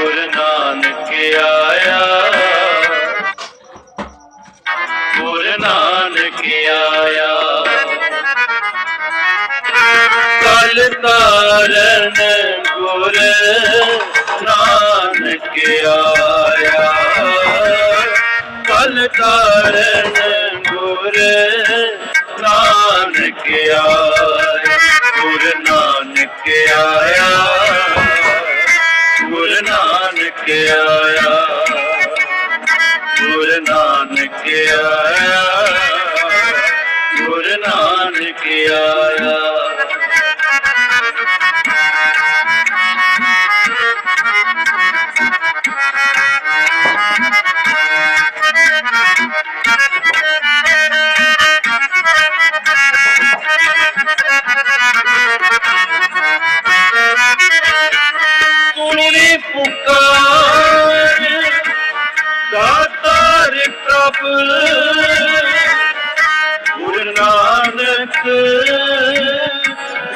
ਗੁਰੂ ਨਾਨਕ ਆਇਆ। ਗੁਰੂ ਨਾਨਕ ਆਇਆ। ਕਲ ਤਾਰਨ ਗੁਰ ਨਾਨਕ ਆਇਆ। ਕਲ ਤਾਰਨ ਗੁਰ ਨਾਨਕ ਆਇਆ। ਗੁਰ ਨਾਨਕ ਆਇਆ। ਪੁਕਾਰ। ਦਾਤਾਰ ਪ੍ਰਭ। ਗੁਰੂ ਨਾਨਕ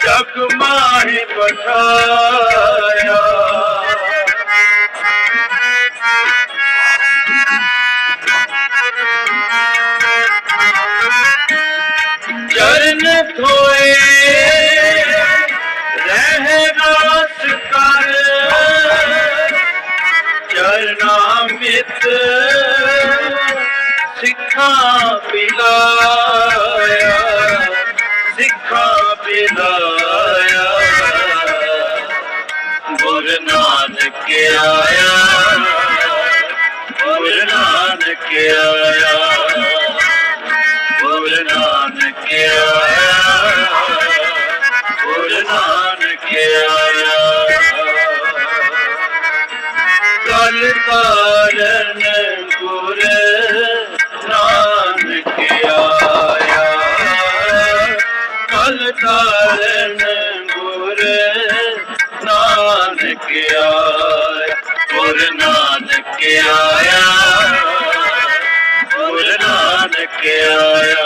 ਜਗ ਮਾਹਿ ਪਠਾਇਆ சேர்த்து ਕਲ ਕਾਰਨ ਗੁਰ ਨਾਨਕ ਆਇਆ। ਕਲ ਕਾਰਨ ਗੁਰ ਨਾਨਕ ਆਇਆ। ਗੁਰ ਨਾਨਕ ਆਇਆ। ਗੁਰ ਨਾਨਕ ਆਇਆ।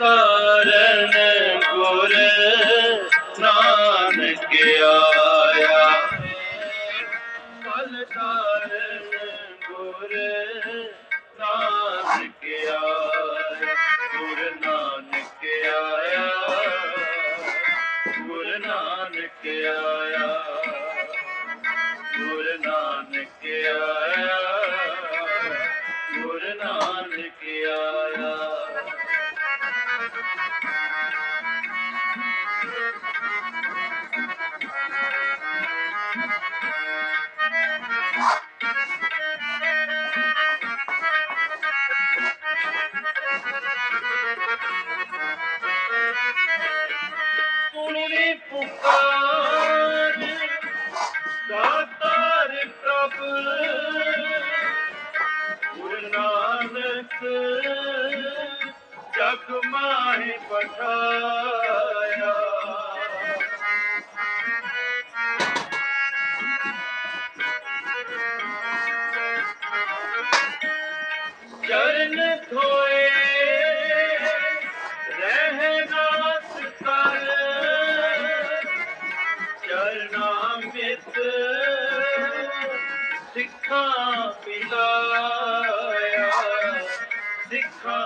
ਕਲ ਗੁਰ ਨਾਨਕ ਆਇਆ। ਕਲ ਤਾਰਨ ਗੁਰ ਨਾਨਕ ਆਇਆ। ਗੁਰ ਨਾਨਕ ਆਇਆ। ਗੁਰ ਨਾਨਕ ਆਇਆ। ਗੁਰ ਨਾਨਕ ਆਇਆ। ਗੁਰ ਨਾਨਕ ਆਇਆ। चकमाई पठा।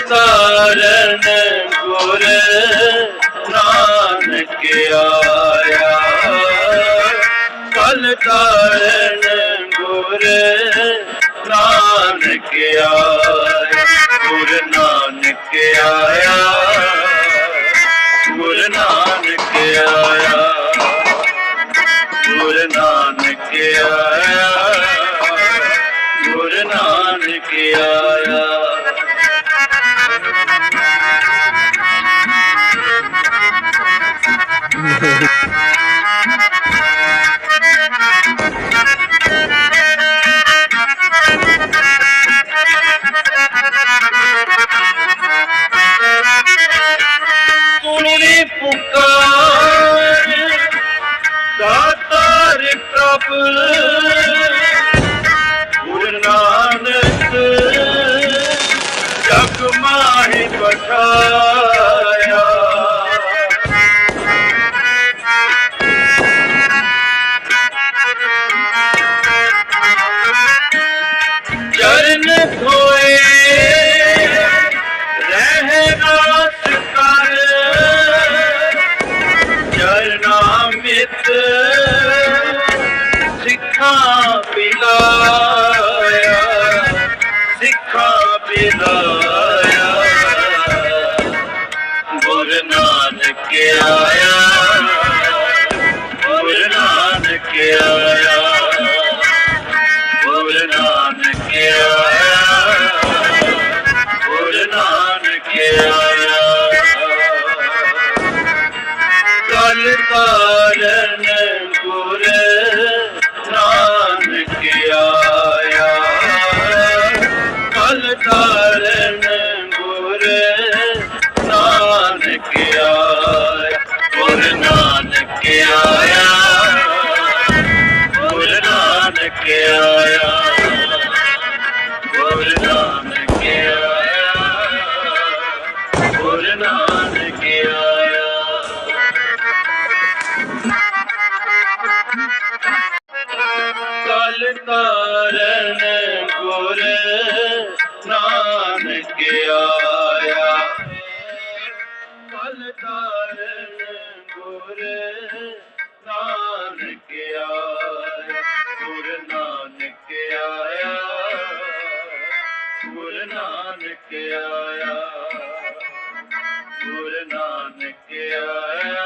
ਤਾਰਨ ਗੁਰ ਨਾਨਕ ਆਇਆ ਕਲ ਤਾਰਨ ਗੁਰ ਨਾਨਕ ਆਇਆ ਗੁਰ ਨਾਨਕ ਆਇਆ ਜਗ ਮਾਹਿ ਗੁਰ ਨਾਨਕ ਆਇਆ। ਗੁਰ ਨਾਨਕ ਆਇਆ। ਗੁਰ ਨਾਨਕ ਆਇਆ। ਗੁਰ ਨਾਨਕ ਆਇਆ। ਕਲ ਤਾਰਨ ਨਾਨਕ ਆਇਆ ਗੁਰ ਨਾਨਕ ਆਇਆ।